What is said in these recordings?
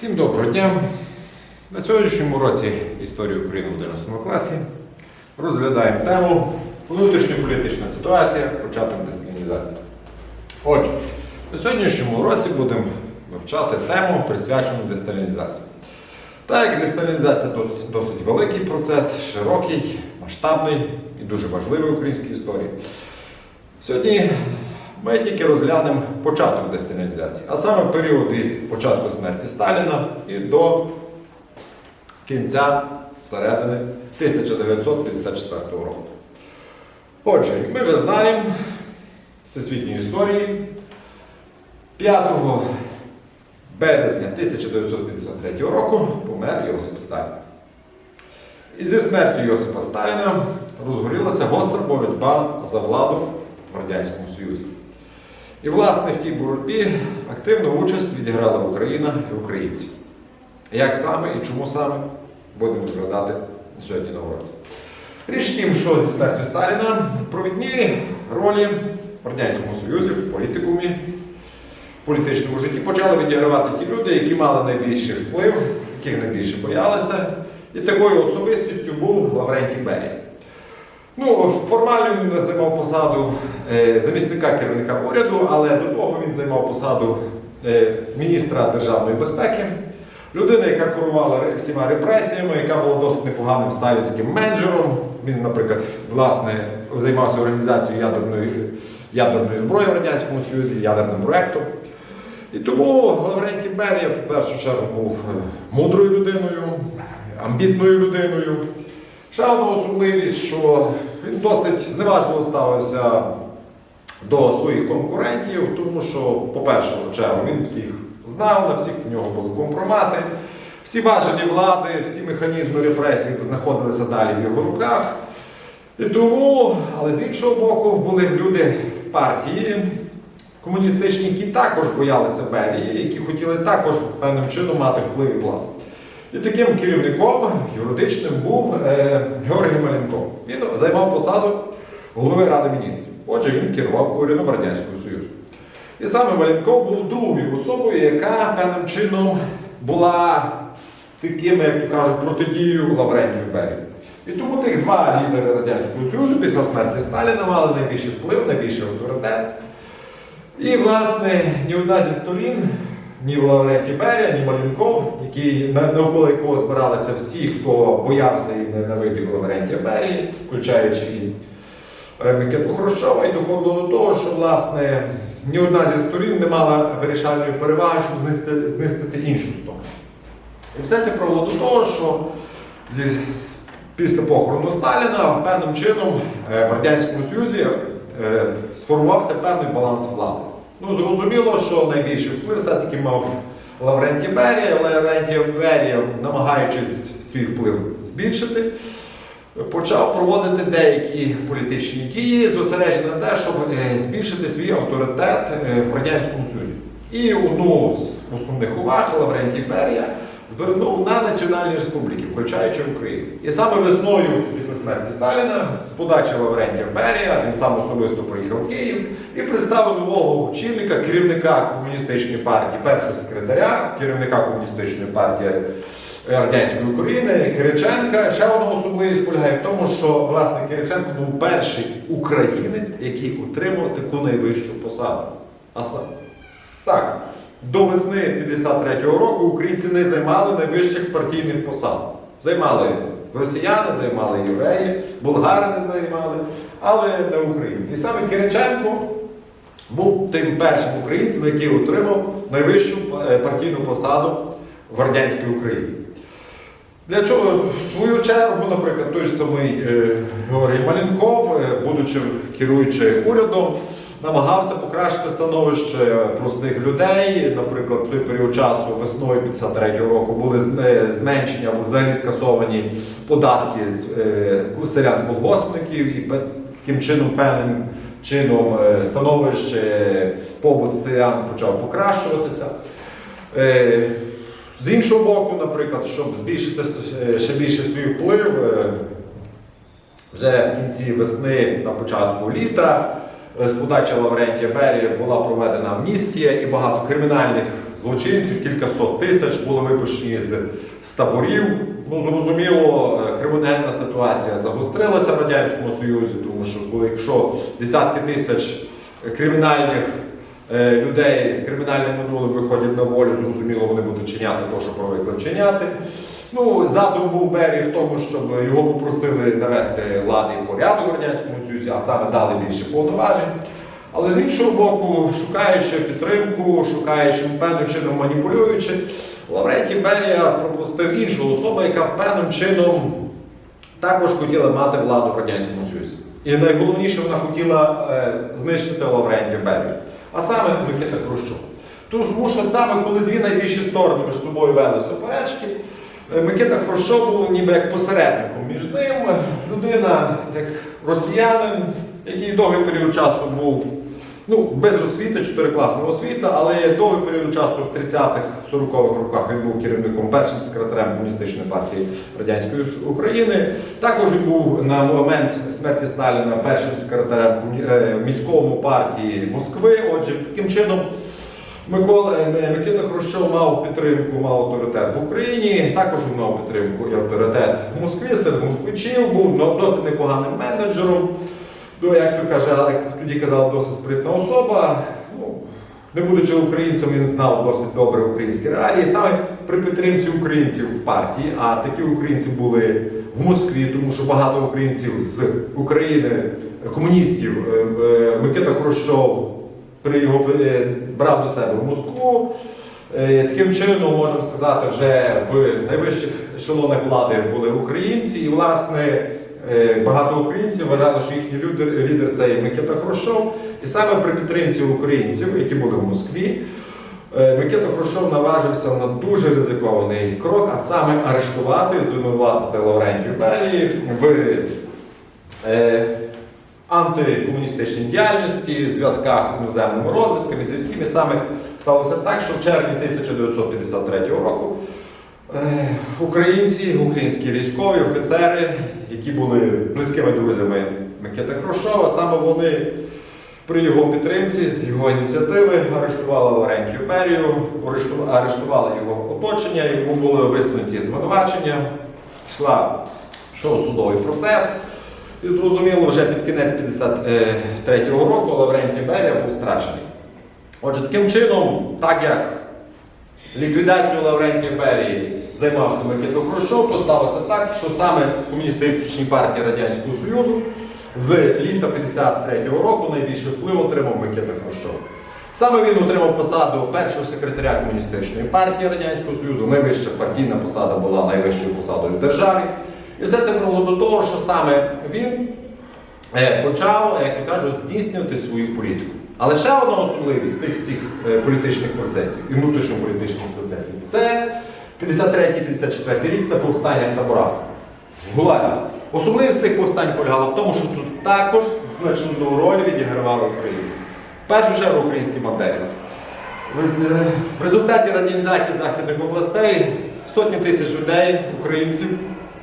Всім доброго дня! На сьогоднішньому році історії України в 11 класі розглядаємо тему внутрішньополітична ситуація, початок десталінізації. Отже, на сьогоднішньому році будемо вивчати тему, присвячену десталінізації. Так як десталінізація досить, великий процес, широкий, масштабний і дуже важливий в українській історії. Сьогодні ми тільки розглянемо початок десталінізації, а саме період від початку смерті Сталіна і до кінця середини 1954 року. Отже, як ми вже знаємо з всесвітньої історії, 5 березня 1953 року помер Йосип Сталін. І зі смертю Йосипа Сталіна розгорілася гостра боротьба за владу в Радянському Союзі. І, власне, в тій боротьбі активну участь відіграла Україна і українці. Як саме і чому саме будемо розглядати сьогодні на уроці. Річ тім, що зі смертю Сталіна провідні ролі в Радянському Союзі, в політикумі, в політичному житті почали відігравати ті люди, які мали найбільший вплив, яких найбільше боялися. І такою особистістю був Лаврентій Берія. Ну, формально він займав посаду е, замісника керівника уряду, але до того він займав посаду е, міністра державної безпеки, людина, яка керувала всіма репресіями, яка була досить непоганим сталінським менеджером. Він, наприклад, власне, займався організацією ядерної, ядерної зброї в Радянському Союзі, ядерним проєктом. І тому Лаврентій Берія, в першу чергу, був е, мудрою людиною, амбітною людиною. Ще одна особливість, що він досить зневажливо ставився до своїх конкурентів, тому що, по перше чергу, він всіх знав, на всіх у нього були компромати. Всі важелі влади, всі механізми репресій знаходилися далі в його руках. І тому, але з іншого боку, були люди в партії комуністичні, які також боялися Берії, які хотіли також певним чином мати вплив і владу. І таким керівником юридичним був е, Георгій Маленков. Він займав посаду голови Ради міністрів. Отже, він керував урядом Радянського Союзу. І саме Маленков був другою особою, яка певним чином була таким, як то кажуть, протидією Лаврентію Берію. І тому тих два лідери Радянського Союзу після смерті Сталіна мали найбільший вплив, найбільший авторитет. І, власне, ні одна зі сторін, ні Лаврентій Берія, ні Малінков, які, навколо якого збиралися всі, хто боявся і ненавидів Лаврентія Берії, включаючи і е, Микиту Хрущова, і доходило до того, що, власне, ні одна зі сторін не мала вирішальної переваги, щоб знести, знистити іншу сторону. І все це привело до того, що зі, після похорону Сталіна певним чином е, в Радянському Союзі е, сформувався певний баланс влади. Ну, зрозуміло, що найбільший вплив все-таки мав Лаврентій Берія, Лаврентій Берія, намагаючись свій вплив збільшити, почав проводити деякі політичні дії, зосереджені на те, щоб е, збільшити свій авторитет е, в Радянському Союзі. І одну з основних уваг Лаврентій Берія звернув на національні республіки, включаючи Україну. І саме весною після смерті Сталіна, з подачі Лаврентія Берія, він сам особисто приїхав в Київ і представив нового очільника, керівника комуністичної партії, першого секретаря, керівника комуністичної партії Радянської України Кириченка. Ще одна особливість полягає в тому, що власне Кириченко був перший українець, який отримав таку найвищу посаду. А саме так, до весни 53-го року українці не займали найвищих партійних посад. Займали росіяни, займали євреї, болгари не займали, але не українці. І саме Кириченко був тим першим українцем, який отримав найвищу е, партійну посаду в радянській Україні. Для чого в свою чергу, наприклад, той ж самий е, Георгій Малінков, е, будучи керуючи урядом, намагався покращити становище простих людей. Наприклад, в той період часу весною 53-го року були е, зменшені або взагалі скасовані податки з е, селян колгоспників і таким чином певним чином е, становище побут селян почав покращуватися. З іншого боку, наприклад, щоб збільшити ще більше свій вплив, вже в кінці весни, на початку літа, з подачі Лаврентія Берія була проведена амністія і багато кримінальних злочинців, кілька сот тисяч були випущені з, з таборів. Ну, зрозуміло, е, кримінальна ситуація загострилася в Радянському Союзі, тому що коли якщо десятки тисяч кримінальних е, людей з кримінальним минулим виходять на волю, зрозуміло, вони будуть чиняти те, що привикли вчиняти. Ну, задум був Берії в тому, щоб його попросили навести лади і порядок в Радянському Союзі, а саме дали більше повноважень. Але з іншого боку, шукаючи підтримку, шукаючи певним чином маніпулюючи, Лаврентій Берія пропустив іншу особу, яка певним чином також хотіла мати владу в Радянському Союзі. І найголовніше, вона хотіла е, знищити Лаврентія Берію, а саме Микита Хрущов. Тому що саме коли дві найбільші сторони між собою вели суперечки, Микита Хрущов був ніби як посередником між ним, людина, як росіянин, який довгий період часу був ну, без освіти, чотирикласна освіта, але довгий період часу в 30-х, 40-х роках він був керівником першим секретарем Комуністичної партії Радянської України. Також він був на момент смерті Сталіна першим секретарем е, міському партії Москви. Отже, таким чином. Микола е, Микита Хрущов мав підтримку, мав авторитет в Україні, також мав підтримку і авторитет в Москві, серед москвичів, був досить непоганим менеджером. Ну, як то каже, як тоді казав, досить спритна особа. Ну, не будучи українцем, він знав досить добре українські реалії. Саме при підтримці українців в партії, а такі українці були в Москві, тому що багато українців з України, комуністів, е, е, Микита Хрущов при його е, брав до себе в Москву. Е, Таким чином, можемо сказати, вже в найвищих ешелонах влади були українці, і, власне, е, багато українців вважали, що їхній лідер, лідер це є Микита Хрущов. І саме при підтримці українців, які були в Москві, Микита Хрущов наважився на дуже ризикований крок, а саме арештувати, звинуватити Лаврентію Берії в антикомуністичній діяльності, зв'язках з іноземними розвідками, зі всіми саме сталося так, що в червні 1953 року е, українці, українські військові, офіцери, які були близькими друзями Микити Хрущова, саме вони при його підтримці, з його ініціативи, арештували Лаврентію Берію, арештували його оточення, йому були висунуті звинувачення, йшов судовий процес. І зрозуміло, вже під кінець 53-го року Лаврентій Берія був страчений. Отже, таким чином, так як ліквідацією Лаврентія Берії займався Микита Хрущов, то сталося так, що саме в комуністичній партії Радянського Союзу з літа 53-го року найбільший вплив отримав Микита Хрущов. Саме він отримав посаду першого секретаря комуністичної партії Радянського Союзу. Найвища партійна посада була найвищою посадою в державі. І все це привело до того, що саме він е, почав, як то кажуть, здійснювати свою політику. Але ще одна особливість тих всіх е, політичних процесів і внутрішньополітичних процесів це 53-54 рік це повстання в таборах в. Особливість тих повстань полягала в тому, що тут також значну роль відігравали українці. Першу чергу українські бандерівці. В результаті радянізації західних областей сотні тисяч людей, українців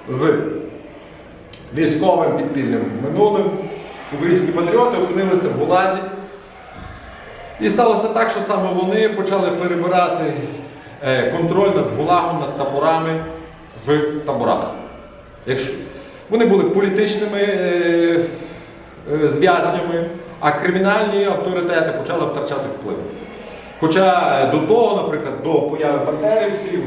з військовим підпільним минулим, українські патріоти опинилися в Гулазі. І сталося так, що саме вони почали перебирати е, контроль над Гулагом, над таборами в таборах. Якщо вони були політичними е, е, зв'язнями, а кримінальні авторитети почали втрачати вплив. Хоча до того, наприклад, до появи бандерівців,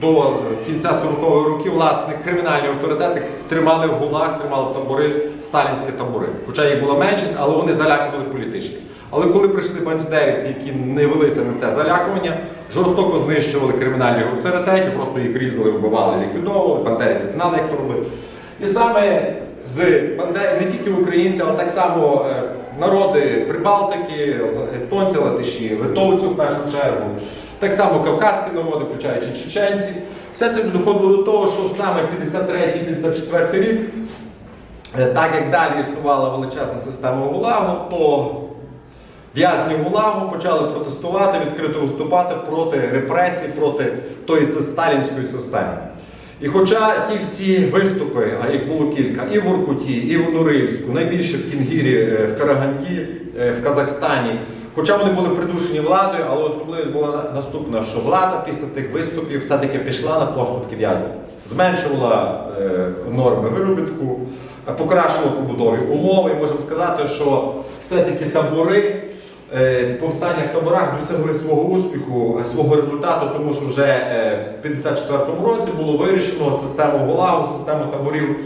до кінця 40-х років, власне, кримінальні авторитети тримали в гулах, тримали табори, сталінські табори. Хоча їх була меншість, але вони залякували політичні. Але коли прийшли бандерівці, які не велися на те залякування, жорстоко знищували кримінальних авторитетів, просто їх різали, вбивали, ліквідовували, бандерівці знали, як то робити. І саме з Бандер... не тільки українці, але так само е, народи Прибалтики, естонці, латиші, литовці в першу чергу, так само кавказькі народи, включаючи чеченці. Все це доходило до того, що саме 53-54 рік, е, так як далі існувала величезна система ГУЛАГу, то В'язні ГУЛАГу почали протестувати, відкрито виступати проти репресій, проти тої сталінської системи. І хоча ті всі виступи, а їх було кілька, і в Воркуті, і в Нурильську, найбільше в Кінгірі, е, в Караганді, е, в Казахстані, Хоча вони були придушені владою, але особливість була наступна, що влада після тих виступів все-таки пішла на поступки в'язнів. Зменшувала е, норми виробітку, е, покращувала побудові умови. І можемо сказати, що все-таки табори е, повстання в таборах досягли свого успіху, свого результату, тому що вже в 54-му році було вирішено систему ГУЛАГу, систему таборів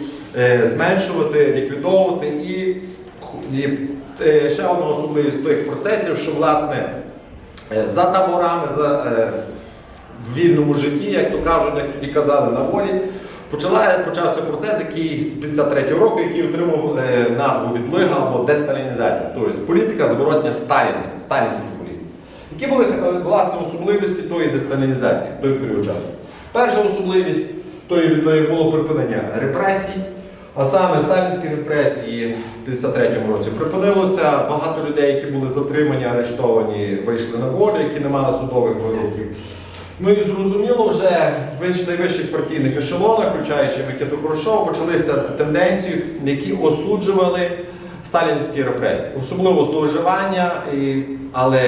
зменшувати, ліквідовувати і, ще одна особливість тих процесів, що власне е, за таборами, за, е, в вільному житті, як то кажуть, як тоді казали, на волі. Почала, почався процес, який з 53-го року, який отримав е, назву відлига або десталінізація, тобто політика зворотня Сталіна, сталінські політики. Які були е, власне особливості тої десталінізації той період часу? Перша особливість тої відлиги було припинення репресій, а саме сталінські репресії в 53-му році припинилося. Багато людей, які були затримані, арештовані, вийшли на волю, які не мали судових вироків. Ну і зрозуміло, вже в вищ- найвищих партійних ешелонах, включаючи Микиту Хрущова, почалися тенденції, які осуджували сталінські репресії, особливо зловживання, але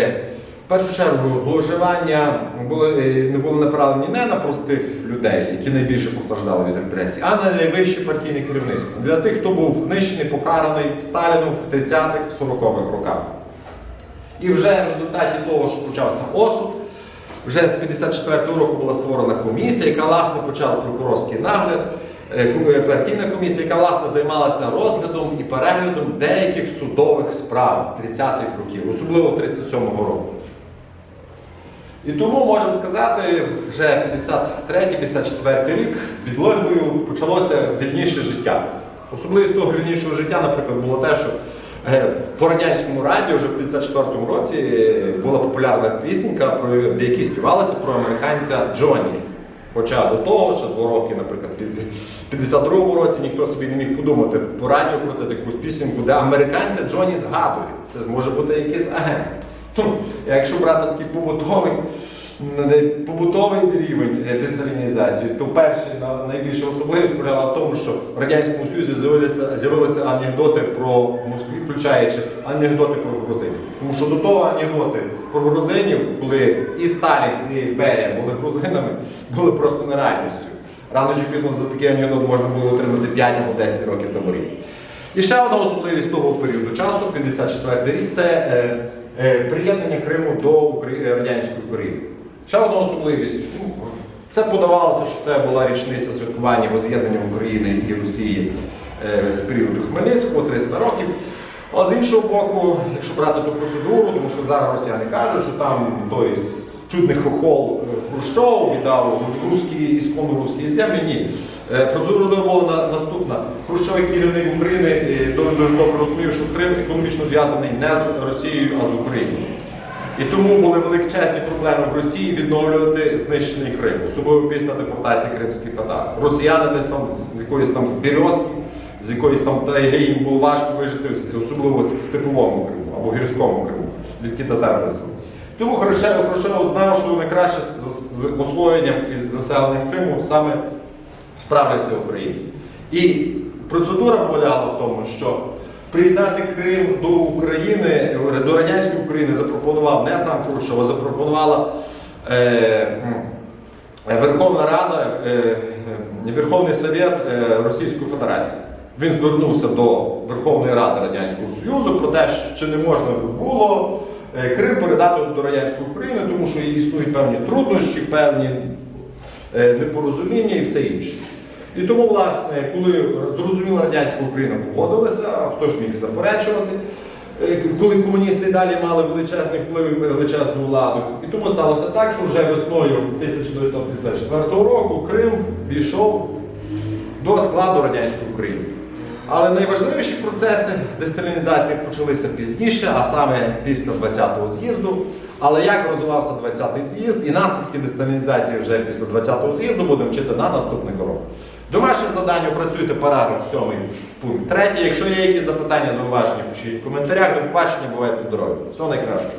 в першу чергу зловживання були, е, не були направлені не на простих людей, які найбільше постраждали від репресій, а на найвище партійне керівництво. Для тих, хто був знищений, покараний Сталіном в 30-х, 40-х роках. І вже в результаті того, що почався осуд, вже з 54-го року була створена комісія, яка власне почала прокурорський нагляд, е, е, партійна комісія, яка власне займалася розглядом і переглядом деяких судових справ 30-х років, особливо 37-го року. І тому можемо сказати, вже 53-54 рік з відлигою почалося вільніше життя. Особливість того вільнішого життя, наприклад, було те, що е, по радянському радіо вже в 54-му році була популярна пісенька, де які співалися про американця Джонні. Хоча до того, ще два роки, наприклад, в 52-му році ніхто собі не міг подумати по радіо крутити якусь пісеньку, де американця Джонні згадує. Це зможе бути якийсь агент. Якщо брати такий побутовий, побутовий рівень е, десталінізації, то перша на- найбільша особливість полягала в тому, що в Радянському Союзі з'явилися, з'явилися анекдоти про Москву, включаючи анекдоти про грузинів. Тому що до того анекдоти про грузинів, коли і Сталін, і Берія були грузинами, були просто нереальністю. Рано чи пізно за такий анекдот можна було отримати 5 або 10 років таборів. І ще одна особливість того періоду часу, 54 рік, це е, приєднання Криму до е, радянської України. Ще одна особливість. ну, Це подавалося, що це була річниця святкування воз'єднання України і Росії е, з періоду Хмельницького 300 років. А з іншого боку, якщо брати ту процедуру, тому що зараз росіяни кажуть, що там той чудний хохол е, Хрущов віддав русські, ісконно русські землі. Ні. Е, Процедура була наступна. Хрущов, керівник України, е, дуже добре розумів, що Крим економічно зв'язаний не з Росією, а з Україною. І тому були величезні проблеми в Росії відновлювати знищений Крим, особливо після депортації кримських татар. Росіяни десь там з якоїсь там Березки, з якоїсь там тайги їм було важко вижити, особливо в степовому Криму або гірському Криму, звідки татари висели. Тому Хрущев знав, що найкраще з, з, з освоєнням і з заселенням Криму саме справляться українці. І процедура полягала в тому, що приєднати Крим до України, до радянської України запропонував не сам Хрущов, а запропонувала е, Верховна Рада, е, е, Верховний Совет е, Російської Федерації. Він звернувся до Верховної Ради Радянського Союзу про те, що не можна було е, Крим передати до радянської України, тому що існують певні труднощі, певні непорозуміння і все інше. І тому, власне, коли зрозуміла радянська Україна погодилася, а хто ж міг заперечувати, е, коли комуністи далі мали величезний вплив величезну владу. І тому сталося так, що вже весною 1954 року Крим війшов до складу радянської України. Але найважливіші процеси десталінізації почалися пізніше, а саме після 20-го з'їзду. Але як розвивався 20-й з'їзд і наслідки десталінізації вже після 20-го з'їзду будемо вчити на наступних уроках. Домашнє завдання опрацюйте параграф 7 пункт 3. Якщо є якісь запитання, зауваження, пишіть в коментарях. До побачення, бувайте здорові. Всього найкращого.